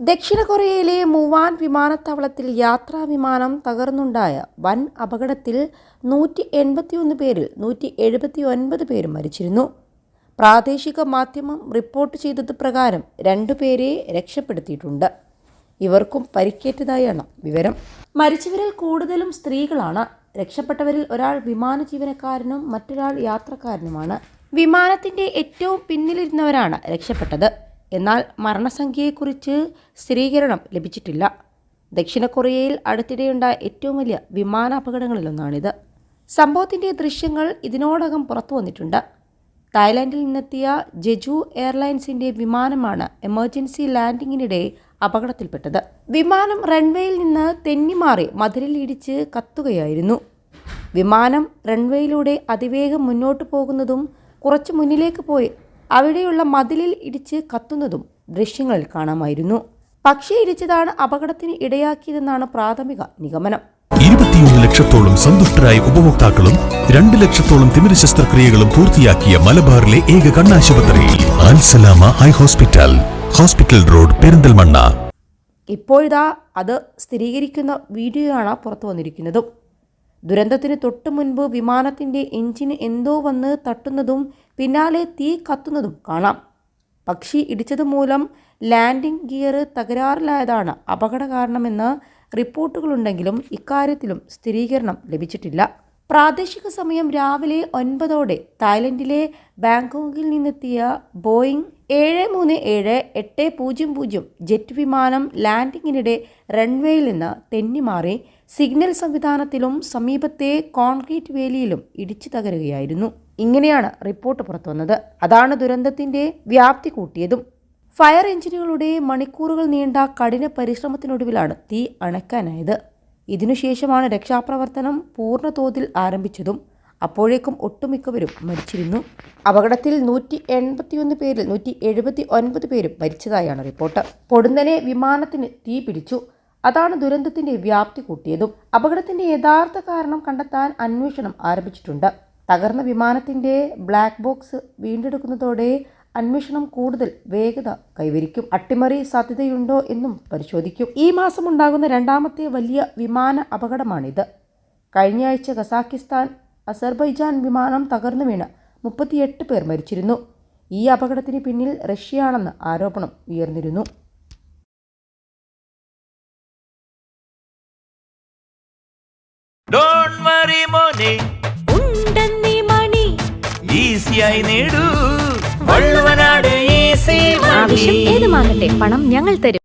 ദക്ഷിണ കൊറിയയിലെ മുവാൻ വിമാനത്താവളത്തിൽ യാത്രാ വിമാനം തകർന്നുണ്ടായ വൻ അപകടത്തിൽ നൂറ്റി എൺപത്തിയൊന്ന് പേരിൽ നൂറ്റി എഴുപത്തി ഒൻപത് പേരും മരിച്ചിരുന്നു. പ്രാദേശിക മാധ്യമം റിപ്പോർട്ട് ചെയ്തത് പ്രകാരം രണ്ടുപേരെ രക്ഷപ്പെടുത്തിയിട്ടുണ്ട്. ഇവർക്കും പരിക്കേറ്റതായാണ് വിവരം. മരിച്ചവരിൽ കൂടുതലും സ്ത്രീകളാണ്. രക്ഷപ്പെട്ടവരിൽ ഒരാൾ വിമാന ജീവനക്കാരനും മറ്റൊരാൾ യാത്രക്കാരനുമാണ്. വിമാനത്തിന്റെ ഏറ്റവും പിന്നിലിരുന്നവരാണ് രക്ഷപ്പെട്ടത്. എന്നാൽ മരണസംഖ്യയെക്കുറിച്ച് സ്ഥിരീകരണം ലഭിച്ചിട്ടില്ല. ദക്ഷിണ കൊറിയയിൽ അടുത്തിടെയുണ്ടായ ഏറ്റവും വലിയ വിമാന അപകടങ്ങളിലൊന്നാണിത് സംഭവത്തിന്റെ ദൃശ്യങ്ങൾ ഇതിനോടകം പുറത്തു വന്നിട്ടുണ്ട്. തായ്ലാൻഡിൽ നിന്നെത്തിയ ജെജു എയർലൈൻസിന്റെ വിമാനമാണ് എമർജൻസി ലാൻഡിങ്ങിനിടെ അപകടത്തിൽപ്പെട്ടത്. വിമാനം റൺവേയിൽ നിന്ന് തെന്നിമാറി മതിലിൽ ഇടിച്ച് കത്തുകയായിരുന്നു. വിമാനം റൺവേയിലൂടെ അതിവേഗം മുന്നോട്ട് പോകുന്നതും കുറച്ച് മുന്നിലേക്ക് പോയി അവിടെയുള്ള മതിലിൽ ഇടിച്ച് കത്തുന്നതും ദൃശ്യങ്ങളിൽ കാണാമായിരുന്നു. പക്ഷി ഇടിച്ചതാണ് അപകടത്തിന് ഇടയാക്കിയതെന്നാണ് പ്രാഥമിക നിഗമനം. ഇരുപത്തിയൊന്ന് ലക്ഷത്തോളം സന്തുഷ്ടരായ ഉപഭോക്താക്കളും രണ്ട് ലക്ഷത്തോളം തിമിര ശസ്ത്രക്രിയകളും പൂർത്തിയാക്കിയ മലബാറിലെ ഏക കണ്ണാശുപത്രി Alsalama eye hospital hospital road Perinthalmanna. ഇപ്പോഴിതാ അത് സ്ഥിരീകരിക്കുന്ന വീഡിയോയാണ് പുറത്തു വന്നിരിക്കുന്നതും. ദുരന്തത്തിന് തൊട്ടു മുൻപ് വിമാനത്തിന്റെ എഞ്ചിന് എന്തോ വന്ന് തട്ടുന്നതും പിന്നാലെ തീ കത്തുന്നതും കാണാം. പക്ഷി ഇടിച്ചത് മൂലം ലാൻഡിംഗ് ഗിയർ തകരാറിലായതാണ് അപകട കാരണമെന്ന് റിപ്പോർട്ടുകളുണ്ടെങ്കിലും ഇക്കാര്യത്തിലും സ്ഥിരീകരണം ലഭിച്ചിട്ടില്ല. പ്രാദേശിക സമയം രാവിലെ ഒൻപതോടെ തായ്ലൻഡിലെ ബാങ്കോക്കിൽ നിന്നെത്തിയ ബോയിങ് ഏഴ് മൂന്ന് ഏഴ് എട്ട് പൂജ്യം പൂജ്യം ജെറ്റ് വിമാനം ലാൻഡിങ്ങിനിടെ റൺവേയിൽ നിന്ന് തെന്നിമാറി സിഗ്നൽ സംവിധാനത്തിലും സമീപത്തെ കോൺക്രീറ്റ് വേലിയിലും ഇടിച്ചു തകരുകയായിരുന്നു. ഇങ്ങനെയാണ് റിപ്പോർട്ട് പുറത്തുവന്നത് അതാണ് ദുരന്തത്തിന്റെ വ്യാപ്തി കൂട്ടിയതും. ഫയർ എഞ്ചിനുകളുടെ മണിക്കൂറുകൾ നീണ്ട കഠിന പരിശ്രമത്തിനൊടുവിലാണ് തീ അണയ്ക്കാനായത്. ഇതിനുശേഷമാണ് രക്ഷാപ്രവർത്തനം പൂർണ തോതിൽ ആരംഭിച്ചതും അപ്പോഴേക്കും ഒട്ടുമിക്കവരും മരിച്ചിരുന്നു. അപകടത്തിൽ നൂറ്റി എൺപത്തിയൊന്ന് പേരിൽ നൂറ്റി എഴുപത്തി ഒൻപത് പേരും മരിച്ചതായാണ് റിപ്പോർട്ട്. പൊടുന്നനെ വിമാനത്തിന് തീ പിടിച്ചു. അതാണ് ദുരന്തത്തിന്റെ വ്യാപ്തി കൂട്ടിയതും. അപകടത്തിന്റെ യഥാർത്ഥ കാരണം കണ്ടെത്താൻ അന്വേഷണം ആരംഭിച്ചിട്ടുണ്ട്. തകർന്ന വിമാനത്തിന്റെ ബ്ലാക്ക് ബോക്സ് വീണ്ടെടുക്കുന്നതോടെ അന്വേഷണം കൂടുതൽ വേഗത കൈവരിക്കും. അട്ടിമറി സാധ്യതയുണ്ടോ എന്നും പരിശോധിക്കും. ഈ മാസം ഉണ്ടാകുന്ന രണ്ടാമത്തെ വലിയ വിമാന അപകടമാണിത്. കഴിഞ്ഞയാഴ്ച കസാക്കിസ്ഥാൻ അസർബൈജാൻ വിമാനം തകർന്നു വീണ് മുപ്പത്തിയെട്ട് പേർ മരിച്ചിരുന്നു. ഈ അപകടത്തിന് പിന്നിൽ റഷ്യയാണെന്ന് ആരോപണം ഉയർന്നിരുന്നു. Don't worry, മണി ഈസിയായി നേടൂ. വള്ളുവനാട് സേവ ആവശ്യം ഏതുമാകട്ടെ പണം ഞങ്ങൾ തരും.